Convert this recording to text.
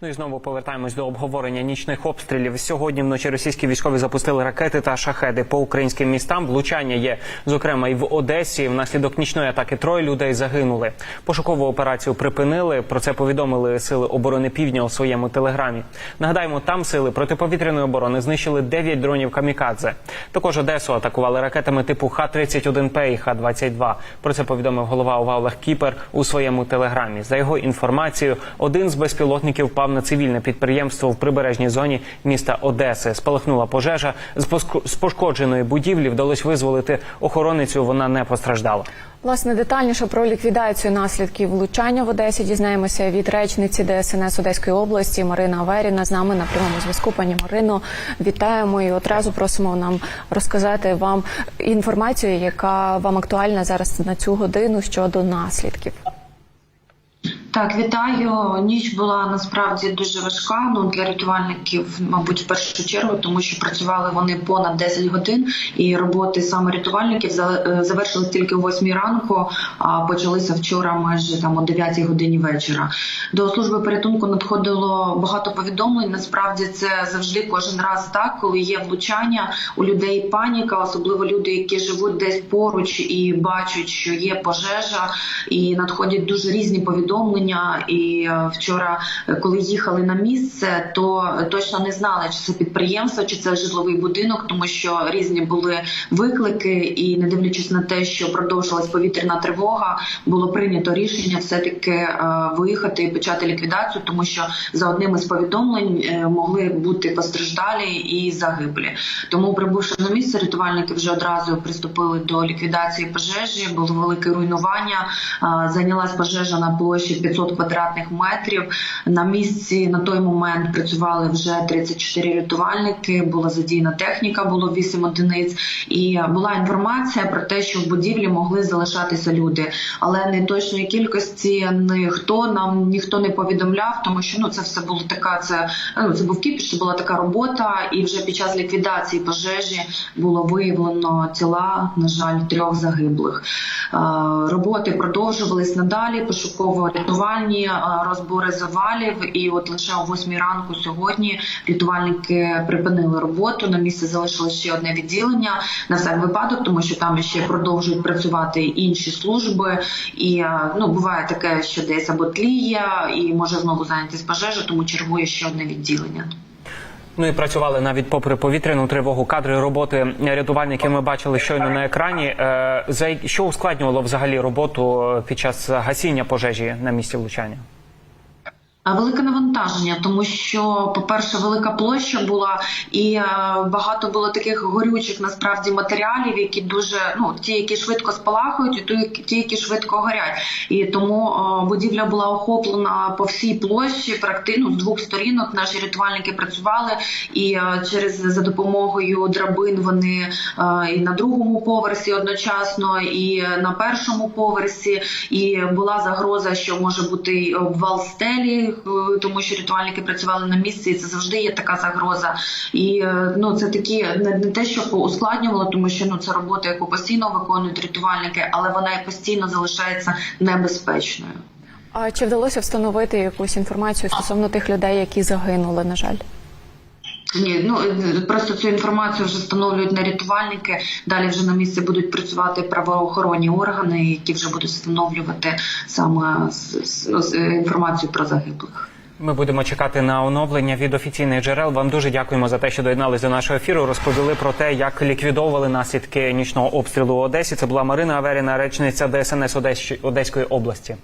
Ну і знову повертаємось до обговорення нічних обстрілів. Сьогодні вночі російські військові запустили ракети та шахеди по українським містам. Влучання є, зокрема, і в Одесі. Внаслідок нічної атаки троє людей загинули. Пошукову операцію припинили. Про це повідомили сили оборони Півдня у своєму телеграмі. Нагадаємо, там сили протиповітряної оборони знищили 9 дронів камікадзе. Також Одесу атакували ракетами типу Х-31П і Х-22. Про це повідомив голова ОВА Олег Кіпер у своєму телеграмі. За його інформацією, один з безпілотників впав на цивільне підприємство в прибережній зоні міста Одеси. Спалахнула пожежа з пошкодженої будівлі. Вдалося визволити охороницю. Вона не постраждала. Власне, детальніше про ліквідацію наслідків влучання в Одесі дізнаємося від речниці ДСНС Одеської області Марина Аверіна. З нами на прямому зв'язку. Пані Марино, вітаємо і одразу просимо нам розказати вам інформацію, яка вам актуальна зараз на цю годину щодо наслідків. Так, вітаю. Ніч була насправді дуже важка. Ну для рятувальників, мабуть, в першу чергу, тому що працювали вони понад 10 годин, і роботи саме рятувальників е, тільки о 8 ранку, а почалися вчора майже там о 9 годині вечора. До служби порятунку надходило багато повідомлень. Насправді це завжди кожен раз так, коли є влучання у людей паніка, особливо люди, які живуть десь поруч і бачать, що є пожежа, і надходять дуже різні повідомлення. І е, вчора, е, коли їхали на місце, то точно не знали, чи це підприємство, чи це житловий будинок, тому що різні були виклики, і не дивлячись на те, що продовжилась повітряна тривога, було прийнято рішення все таки виїхати і почати ліквідацію, тому що за одним із повідомлень е, могли бути постраждалі і загиблі. Тому, прибувши на місце, рятувальники вже одразу приступили до ліквідації пожежі. Було велике руйнування. Зайнялась пожежа на площі 500 квадратних метрів. На місці на той момент працювали вже 34 рятувальники. Була задіяна техніка, було 8 одиниць, і була інформація про те, що в будівлі могли залишатися люди, але не точної кількості ніхто нам ніхто не повідомляв, тому що ну це все було така. Це ну це був кіпіш, це була така робота, і вже під час ліквідації пожежі було виявлено тіла, на жаль, трьох загиблих. Е, Роботи продовжувались надалі. Пошуково-рятувальні е, розбори завалів. І от лише о 8 ранку сьогодні рятувальники припинили роботу. На місці залишилось ще одне відділення на всяк випадок, тому що там ще продовжують працювати інші служби. І е, ну буває таке, що десь або тліє, і може знову зайнятися пожежа, тому чергує ще одне відділення. Ну і працювали навіть попри повітряну тривогу. Кадри роботи рятувальників ми бачили щойно на екрані. Е, За що ускладнювало взагалі роботу е, під час гасіння пожежі на місці влучання? Велике навантаження, тому що, по-перше, велика площа була, і е, багато було таких горючих насправді матеріалів, які дуже ну ті, які швидко спалахують, і ті, які швидко горять. І тому е, будівля була охоплена по всій площі, практично з двох сторінок. Наші рятувальники працювали, і е, через за допомогою драбин вони і на другому поверсі одночасно, і на першому поверсі. І була загроза, що може бути обвал стелі, тому що рятувальники працювали на місці, і це завжди є така загроза. І е, ну це такі не те, що ускладнювало, тому що ну це робота, яку постійно виконують рятувальники, але вона і постійно залишається небезпечною. А чи вдалося встановити якусь інформацію стосовно тих людей, які загинули? На жаль. Ні, ну е, просто цю інформацію вже встановлюють не рятувальники. Далі вже на місці будуть працювати правоохоронні органи, які вже будуть встановлювати саме ну, е, інформацію про загиблих. Ми будемо чекати на оновлення від офіційних джерел. Вам дуже дякуємо за те, що доєднались до нашого ефіру. Розповіли про те, як ліквідовували наслідки нічного обстрілу у Одесі. Це була Марина Аверіна, речниця ДСНС Одещ- Одеської області.